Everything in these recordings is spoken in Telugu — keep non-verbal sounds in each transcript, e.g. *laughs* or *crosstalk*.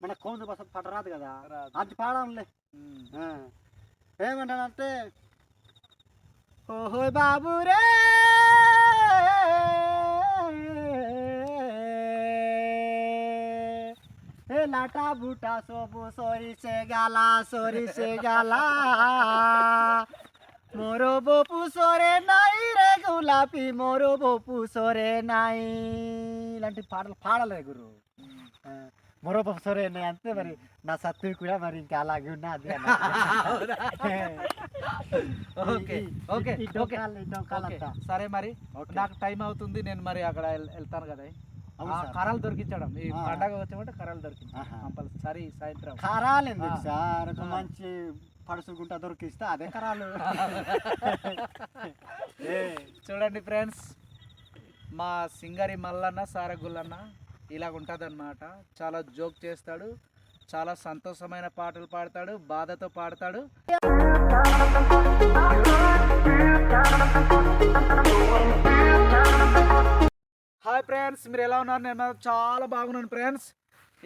మన కోందు బస పట్టరాదు కదా రాదు. అది పాడంలే ఉమ్. ఆ. ఏమంటానంటే ఓహో బాబు రే ఏ লাটা বুটা সবু সরিষে গালা সরিষে গালা মোর বপু সরে নাই রে গোলাপি মোর బొప్పు సొరే నాయి ఇలాంటి పాటలు పాడలే గురు ఉమ్. ఆ, మరో బొప్పు సొరే నాయి అంతే మరి నా సత్తు కూడా మరి ఇంకా అలాగే ఉన్నది ఓకే ఓకే ఓకే సరే మరి. నాకు టైం అవుతుంది నేను మరి అక్కడ వెళ్- వెళ్తాను కదా సార్. కర్రలు దొరికించడం ఈ. పండగ వచ్చామంటే కర్రలు దొరికింది ఆహా. కంపల్సరీ సాయంత్రం కరాలు. సార్. మంచి పడుసు గుంట దొరికిస్తే అదే కరాలు *laughs* ఏ, చూడండి ఫ్రెండ్స్ మా సింగరి మల్లన్న సారగుల్లన్న ఇలాగ ఉంటుంది చాలా జోక్ చేస్తాడు చాలా సంతోషమైన పాటలు పాడతాడు బాధతో పాడతాడు. హాయ్ ఫ్రెండ్స్ మీరు ఎలా ఉన్నారు? నేను చాలా బాగున్నాను ఫ్రెండ్స్.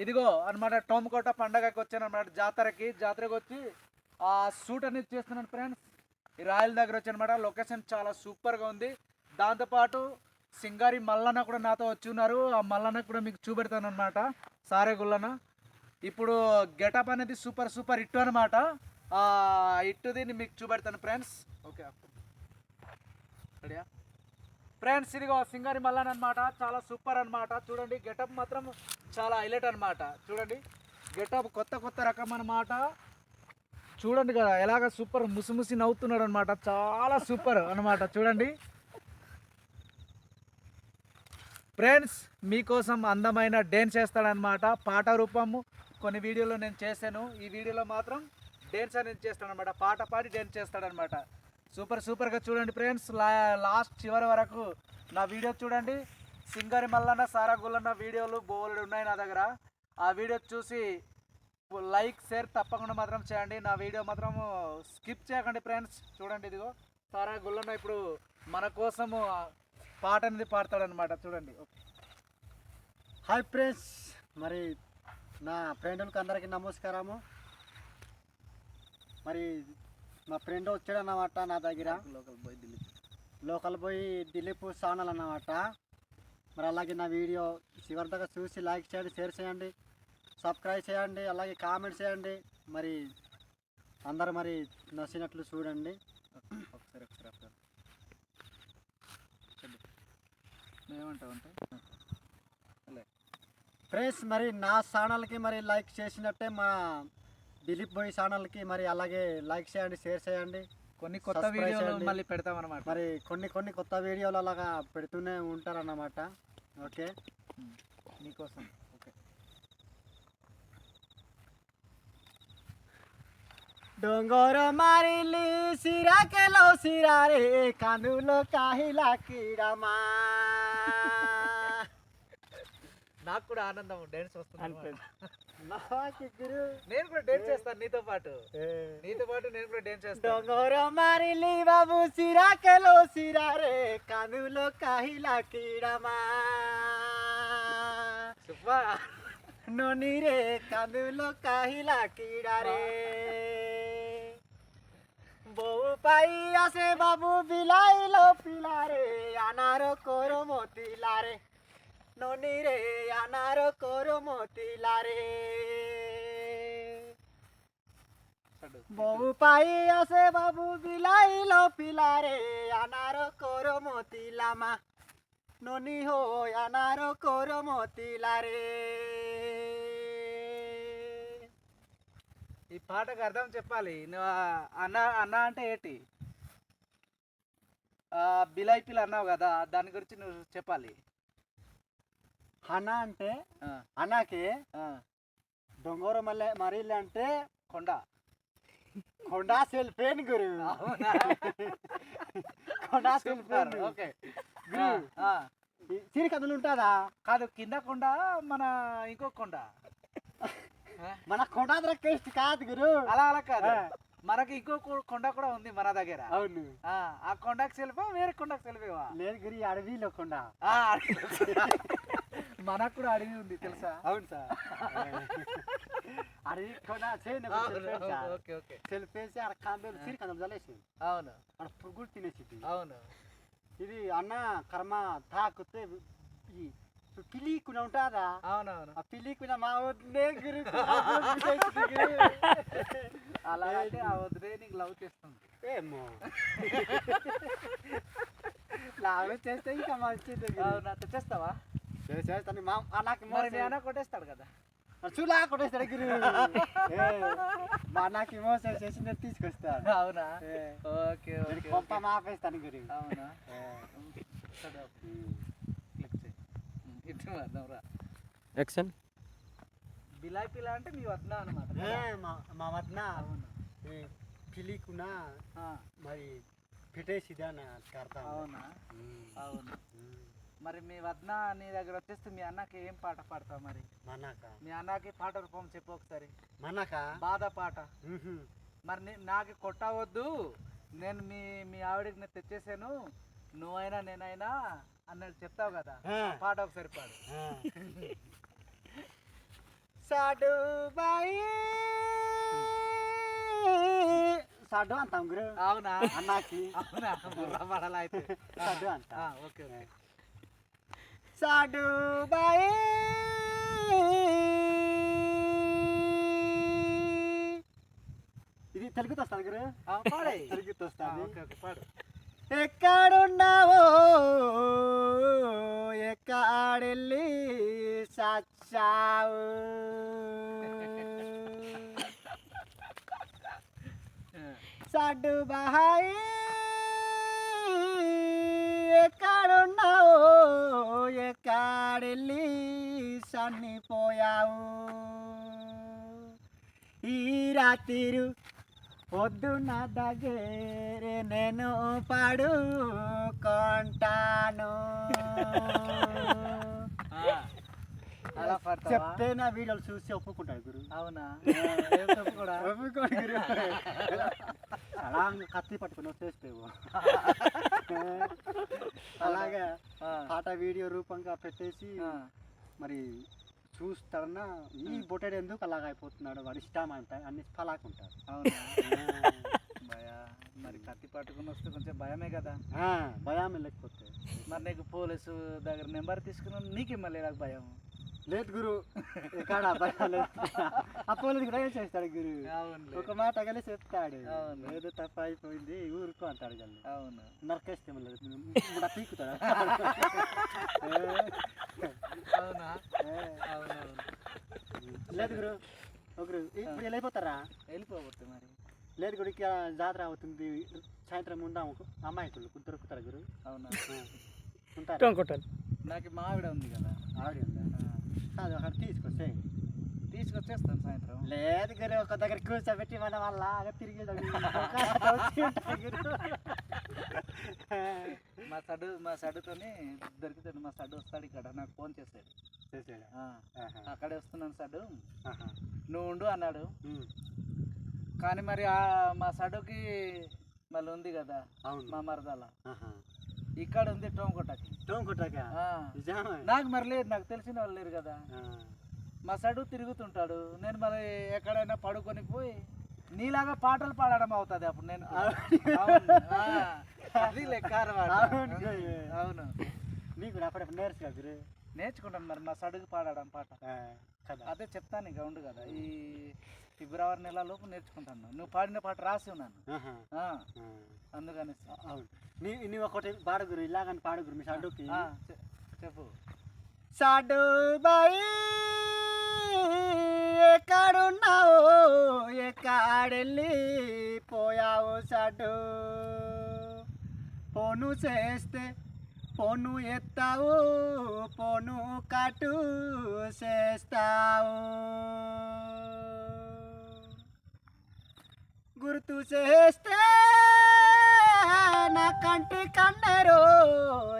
ఇదిగో అనమాట టోమకోట పండగకి వచ్చాను అనమాట జాతరకి జాతరకి వచ్చి ఆ షూట్ అనేది చేస్తున్నాను ఫ్రెండ్స్. ఈ రాయల దగ్గర వచ్చి అనమాట లొకేషన్ చాలా సూపర్గా ఉంది. దాంతోపాటు సింగారి మల్లన్న కూడా నాతో వచ్చి ఉన్నారు. ఆ మల్లన్న కూడా మీకు చూపెడతాను అనమాట సారే గుల్లన్న. ఇప్పుడు గెటప్ అనేది సూపర్ సూపర్ ఇట్టు అనమాట ఆ ఇట్టుది మీకు చూపెడతాను ఫ్రెండ్స్. ఓకే రెడీయా? ఫ్రెండ్స్ ఇదిగో సింగారి మల్లన్ అనమాట చాలా సూపర్ అన్నమాట. చూడండి గెటప్ మాత్రం చాలా హైలైట్ అన్నమాట. చూడండి గెటప్ కొత్త కొత్త రకం అనమాట చూడండి కదా ఎలాగ సూపర్ ముసిముసి నవ్వుతున్నాడు అనమాట చాలా సూపర్ అన్నమాట. చూడండి. ఫ్రెండ్స్ మీకోసం అందమైన డ్యాన్స్ చేస్తాడనమాట పాట రూపము కొన్ని వీడియోలో నేను చేశాను. ఈ వీడియోలో మాత్రం డ్యాన్స్ అనేది చేస్తాడనమాట పాట పాడి డ్యాన్స్ చేస్తాడనమాట సూపర్ సూపర్గా చూడండి ఫ్రెండ్స్. లా లాస్ట్ చివరి వరకు నా వీడియో చూడండి. సింగరి మల్లన్న సారా గుల్లన్న వీడియోలు బోలెడు ఉన్నాయి నా దగ్గర. ఆ వీడియో చూసి లైక్ షేర్ తప్పకుండా మాత్రం చేయండి. నా వీడియో మాత్రం స్కిప్ చేయకండి ఫ్రెండ్స్. చూడండి ఇదిగో. సారా గుల్లన్న ఇప్పుడు మన కోసము పాట అనేది పాడతాడనమాట చూడండి. హాయ్ ఫ్రెండ్స్ మరి నా ఫ్రెండ్లకు అందరికీ నమస్కారము. మరి మా ఫ్రెండ్ వచ్చాడు అన్నమాట నా దగ్గర. Local boy Dilip. లోకల్ పోయి దిలీప్ ఛానల్ అన్నమాట. మరి అలాగే నా వీడియో చివరి దాకా చూసి లైక్ చేయండి షేర్ చేయండి సబ్స్క్రైబ్ చేయండి అలాగే కామెంట్ చేయండి. మరి అందరు మరి నచ్చినట్లు చూడండి. ఒకసారి ఒకసారి ఒకసారి ఏమంటావంటే? ఫ్రెండ్స్ మరి నా ఛానల్కి మరి లైక్ చేసినట్టే మా దిలీప్ బాయ్ ఛానల్కి మరి అలాగే లైక్ చేయండి షేర్ చేయండి కొన్ని కొత్త వీడియోలు. మళ్ళీ పెడతామన్నమాట. మరి కొన్ని కొన్ని కొత్త వీడియోలు అలాగా పెడుతూనే ఉంటారన్నమాట. ఓకే? మీకోసం. ఓకే డొంగోర మారిలి సిరాకెలో సిరారే కనులో కాహిలా కీడమా నాకు కూడా ఆనందం డాన్స్ వస్తుంది నాకు గురు. నేను కూడా డాన్స్ చేస్తాను నీతో పాటు. నీతో పాటు నేను కూడా డాన్స్ చేస్తాను. డొంగోర మారిలి బాబు సిరాకెలో సిరారే కనులో కాహిలా కీడమా. ননি রে কাঁদুল কাহিলা কিডারে বউ পাই আছে বাবু বিলাইল পিলারে, আনার করম তিলারে ননি রে আনার করম তিলারে বউ পাই আছে বাবু বিলাইল পিলারে, আনার করম তিলামা ননি হো আনার করো মতিলারে ఈ పాటకు అర్థం చెప్పాలి నువ్వు ఆ అన్న అన్న అంటే ఏంటి ఆ, బిలాయి పిల్ల అన్నావు కదా దాని గురించి నువ్వు చెప్పాలి అన్న అంటే ఆ, అన్నకి ఆ, దొంగోర మల్లె మరిల్లు అంటే కొండ కొండా సెల్ఫేన్ గురు అవునా? కొండా సూపర్ సెల్ఫేన్ ఓకే గురు ఆ, సిరి కథలు ఉంటుందా? కాదు కింద కొండ మన ఇంకో కొండ? *laughs* మన కొండా కేస్ట్ కాదు గురు. అలా అలా కాదు. మనకి ఇంకో కొండ కూడా ఉంది మన దగ్గర. అవును. ఆ, కొండకు సెల్ఫా వేరే కొండకు సెల్ఫేవా? లేదు గురి అడవిలో కొండ. మనకు కూడా అడిగి ఉంది తెలుసా? అవును సార్. Okay okay. తెలిపేసి ఆడ కాంబేలు చల్లేసి అవును. ఆడ పురుగులు తినేసి అవును. ఇది అన్న కర్మ తాకుతే ఈ పిలీకున ఉంటుందా? అవునవును. ఆ పిలీకున మా వద్దే అలా అంటే ఆ వదిలే నీకు లవ్ చేస్తుంది. ఏమో. లాగా చేస్తే ఇంకా మంచిది. అవునా? తెచ్చేస్తావా చేస్తాను మా అన్నకి మరి మీ అన్న కొట్టేస్తాడు కదా. చూలా కొట్టేస్తాడు గురు *laughs* ఏ, మా అన్నకి మోసం చేసి నేను తీసుకొస్తాను. అవునా? ఓకే ఓకే కొంప మాపేస్తాను గురు. అవునా? వద్దాం యాక్షన్ బిలాయ్ పిల్ల అంటే మీ వద్ద అనమాట ఏ, మా వద్న అవును? పిలీకున ఆ, మరి పెట్టేసిదా నా కడతా అవునా? అవును? మరి మీ వద్న నీ దగ్గర వచ్చేస్తే మీ అన్నకి ఏం పాట పాడతావు మరి? మనక? మీ అన్నకి పాట రూపం చెప్పు ఒకసారి. మనక? బాధ పాట. మరి నాకు కొట్టవద్దు. నేను మీ మీ ఆవిడకి నేను తెచ్చేసాను. నువ్వైనా నేనైనా అన్నట్టు చెప్తావు కదా. పాట ఒకసారి పాడు. *laughs* సాడు బాయి. సాడు అంటాం గురు. అవునా? అన్నాకి. అవునా? *laughs* పడాలా అయితే? సాడు అంట. ఆ, ఓకే ఓకే. సాడు బాయి ఇది తెలుగుతో వస్తుంది గురు. *laughs* తెలుగుతో పాడు. ఎక్కడున్నావో? ఎక్కడెళ్ళి సచ్చావు? *laughs* సడ్డు బహాయి సన్నిపోయావు ఈ రాత్రి పొద్దున్న దగ్గరే నేను పడుకుంటాను. చెప్తే నా వీడియోలు చూసి ఒప్పుకుంటాడు గురు? అవునా? ఒప్పుకోడు గురు. అలా కత్తి పట్టుకుని వచ్చేస్తావు *laughs* అలాగా పాట వీడియో రూపంగా పెట్టేసి మరి చూస్తాడన్నా ఈ బొట్టెడు ఎందుకు అలాగ అయిపోతున్నాడు? వాడు ఇష్టం అంట అన్ని భయ మరి కత్తి పట్టుకుని వస్తే కొంచెం భయమే కదా. భయం లేకపోతే. మరి నీకు పోలీసు దగ్గర నెంబర్ తీసుకుని నీకే మళ్ళీ నాకు భయం? లేదు గురు. ఇక్కడ భయం లేదు ఆ పోలీసు కూడా చేస్తాడు గురు? అవును ఒక మాట కలిసి చెప్తాడు. అవును. ఏదో తప్ప అయిపోయింది ఊరుకో అంటాడు గల్లి అవును. నరకేస్తే కూడా పీకుతాడు? అవునా? లేదు గురు. ఒకరు ఇప్పుడు వెళ్ళిపోతారా వెళ్ళిపోవద్దు మరి. లేదు గురు ఇక్కడ జాతర అవుతుంది. సాయంత్రం ఉందాం. అమ్మాయికులు దొరుకుతారు గురు? అవునా? ఉంటారు? నాకు మావిడ ఉంది కదా. ఆవిడ ఉందా? అది ఒకటి తీసుకొస్తే తీసుకొచ్చేస్తాను సాయంత్రం లేదు గురు ఒక దగ్గర కూర్చోబెట్టి మన అలా తిరిగి మా సడు మా సడుతోని దొరుకుతాడు మా సడు వస్తాడు ఇక్కడ నాకు ఫోన్ చేస్తాడు ఆ, అక్కడే వస్తున్నాను సడు నువ్వు ఉండు అన్నాడు కానీ మరి ఆ మా సడుకి మళ్ళీ ఉంది కదా అవును మా మరదల ఇక్కడ ఉంది ఆ, నిజమే? నాకు మరి లేదు నాకు తెలిసిన వాళ్ళు లేరు కదా. మా సడు తిరుగుతుంటాడు. నేను మరి ఎక్కడైనా పడుకొని పోయి నీలాగా పాటలు పాడడం అవుతుంది అప్పుడు నేను అది లెక్క. అవును. నీకు అప్పుడప్పుడు నేర్చుకో గురు. నేర్చుకుంటాను మరి మా సడుగు పాడడం పాట. అదే చెప్తాను ఇక ఉండు కదా. ఈ ఫిబ్రవరి నెలలోపు నేర్చుకుంటాను. నువ్వు పాడిన పాట రాసి ఉన్నాను. అందుకని. అవును. నువ్వు ఒకటి పాడుగురు ఇలాగని పాడుగురు మీ షాడుకి. చెప్పు. సాడు బాయి ఎక్కడున్నావు? ఎక్కడెళ్ళి పోయావు సాడు ఫోను చేస్తే ఫోను ఎత్తావు ఫోను కటు చేస్తావు. గుర్తు చేస్తే నా కంటి కన్నెరు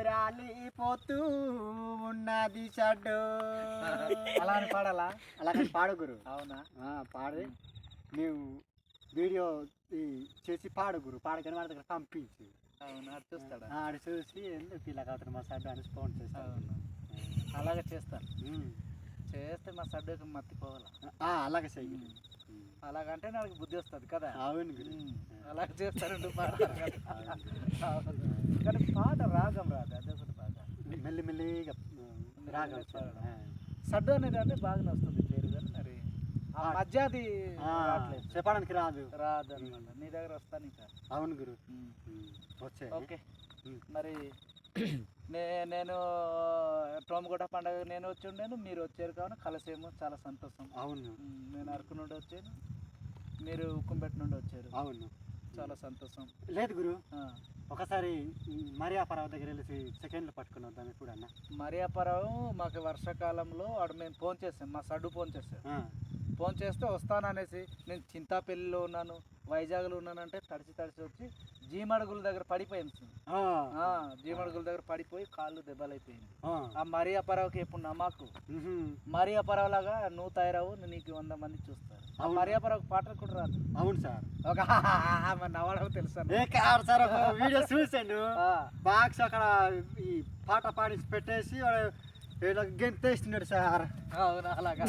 రాలిపోతూ ఉన్నది చెడ్డు. అలా అని పాడాలా అలాగే పాడుగురు అవునా? ఆ, పాడి. నీవు వీడియో చేసి పాడుగురు పాడగానే వాళ్ళ దగ్గర పంపించి. అవును? చూస్తాడా? ఆడు చూసి ఎందుకు ఇలా కాదు మా సడ్డు అని ఫోన్ చేస్తాడు అవును? అలాగే చేస్తాను. చేస్తే మా సడ్డుకి మత్తిపోవాలి ఆ, అలాగే చెయ్యి అలాగంటే నాకు బుద్ధి వస్తుంది కదా? అవును అలాగే చేస్తారండి పాట. కానీ పాట రాగం రాదు అదే ఒకటి బాగా మెల్లి మెల్లిగా రాగం సడ్డు అనేది అంటే బాగానే వస్తుంది పేరు కానీ మరి. ఆ మధ్య అది చెప్పడానికి రాదు. రాదు అనమాట నీ దగ్గర వస్తాను ఇంకా. అవును గురు. వచ్చే ఓకే. మరి నేను టోమకోట పండగ నేను వచ్చి ఉండాను మీరు వచ్చారు కావున కలిసేమో చాలా సంతోషం. అవును. నేను అరకు నుండి వచ్చాను మీరు ఉక్కుంపేట నుండి వచ్చారు. అవును. చాలా సంతోషం. లేదు గురు. ఒకసారి మరియా పర్వత దగ్గర వెళ్ళి సెకండ్లు పట్టుకుని వద్దాం ఇప్పుడు అన్న మరియాపురం మాకు వర్షాకాలంలో అక్కడ మేము ఫోన్ చేసాం మా సడ్డు ఫోన్ చేసాం ఫోన్ చేస్తే వస్తాననేసి నేను చింతాపల్లిలో ఉన్నాను వైజాగ్లో ఉన్నానంటే తడిచి తడిచి వచ్చి జీమడుగుల దగ్గర పడిపోయింది జీమడుగుల దగ్గర పడిపోయి కాళ్ళు దెబ్బలైపోయింది. ఆ, ఆ మరియాపరావుకి ఎప్పుడు నమ్మకు ఉహుం. మరియాపరావు లాగా నువ్వు తయారవు నీకు వంద మంది చూస్తారు. ఆ అవును. మరియాపరావు పాటలు కూడా రాదు. అవును సార్. ఒక *laughs* మరి నవ్వడం తెలుసు సార్ వీడియో చూసాను బాక్స్ అక్కడ ఈ పాట పాడి పెట్టేసి గెంతేస్తున్నాడు సార్ అవునా అలాగా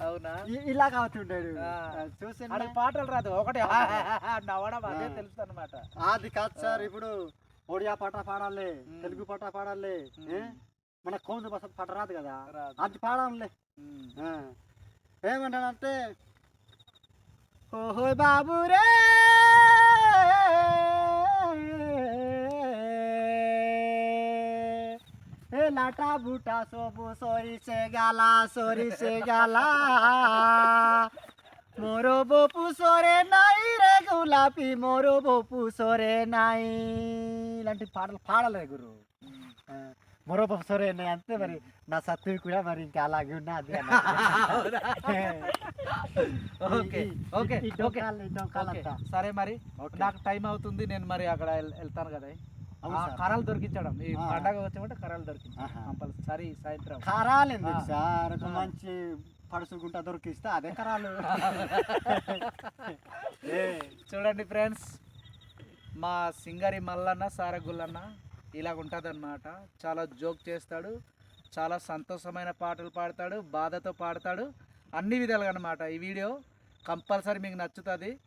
అవునా ఇ- ఇలాగ అవుతుంటాడు ఆ. చూసాను పాటలు రాదు ఒకటి నవ్వడం అదే. తెలుసు అనమాట అది కాదు సార్ ఇప్పుడు ఒడియా పాట పాడాలి. తెలుగు పాట పాడాలి? మన కౌందు బస పాట రాదు కదా. అది పాడాలి. ఏమంటానంటే ఓహో బాబు రే লাটা বুটা সবু সরিষে গালা সরিষে গালা মোর বপু সরে নাই রে গোলাপি মোর বপু সরে নাই ఇలాంటి పాటలు పాడలే గురు. మరో సరే నేను అంతే మరి నా సత్తు కూడా మరి ఇంకా అలాగే ఉన్నా అదే ఓకే ఓకే సరే మరి. నాకు టైం అవుతుంది నేను మరి అక్కడ వెళ్తాను కదా. కర్రలు దొరికించడం. ఈ. పండగ వచ్చామంటే కర్రలు దొరికించడం ఆహా. కంపల్సరీ సాయంత్రం. కరాలు ఎందుకు. సార్? ఒక. మంచి పడుసుకుంటా దొరికిస్తే అదే కరాలు. *laughs* ఏ, చూడండి ఫ్రెండ్స్. మా సింగరి మల్లన్న సారగుల్లన్న ఇలాగ ఉంటుంది చాలా జోక్ చేస్తాడు. చాలా సంతోషమైన పాటలు పాడతాడు. బాధతో పాడతాడు. అన్ని విధాలుగా అనమాట ఈ వీడియో. కంపల్సరీ మీకు నచ్చుతుంది.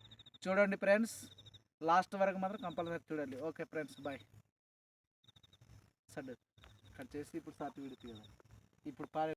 చూడండి ఫ్రెండ్స్. లాస్ట్ వరకు మాత్రం కంపల్సరీ చూడండి. Okay friends bye. సడ్ కట్ చేసి ఇప్పుడు సాపి విడుతుంది కదా. ఇప్పుడు పారే